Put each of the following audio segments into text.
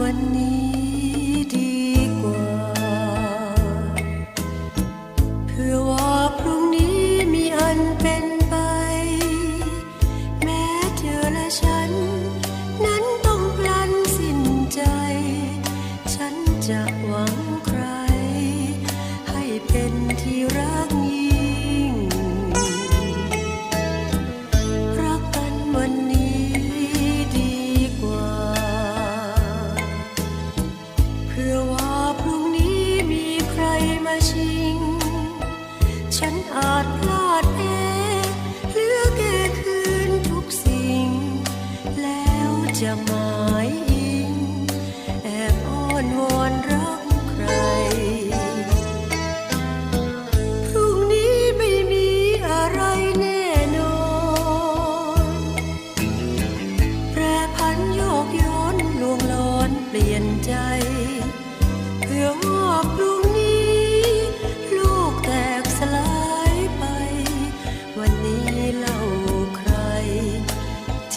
วันนี้ดีกว่า เพื่อว่าพรุ่งนี้มีอันเป็นไป แม้เธอและฉัน นั้นต้องพลันสิ้นใจ ฉันจะ ชิง ฉันอาจพลาดเองเหลือแก่คืนทุกสิ่ง แล้วจะหมายอิงแอบอ้อนวอนรัก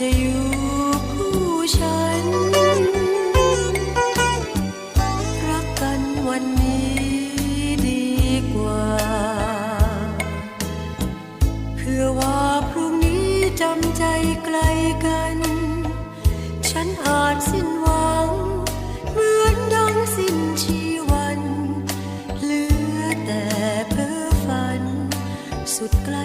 จะอยู่คู่ฉัน รักกันวันนี้ดีกว่า เพื่อว่าพรุ่งนี้จำใจไกลกัน ฉันอาจสิ้นหวัง เหมือนดังสิ้นชีวัน เหลือแต่เพ้อฝัน สุดกล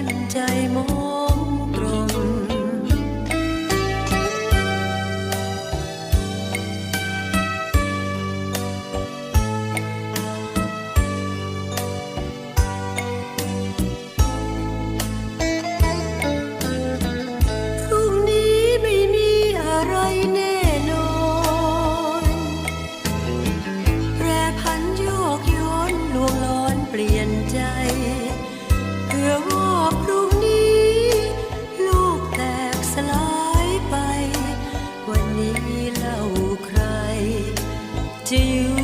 ใจ เพื่อว่าพรุ่งนี้ โลกแตกสลายไป วันนี้เล่าใคร จะอยู่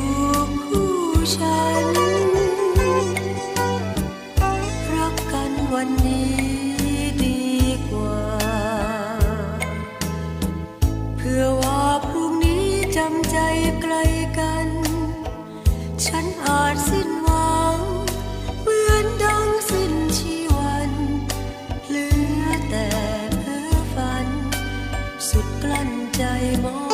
คู่ฉัน รักกันวันนี้ดีกว่า เพื่อว่าพรุ่งนี้จำใจไกลกัน ฉันอาจ สุดกลั้นใจมอง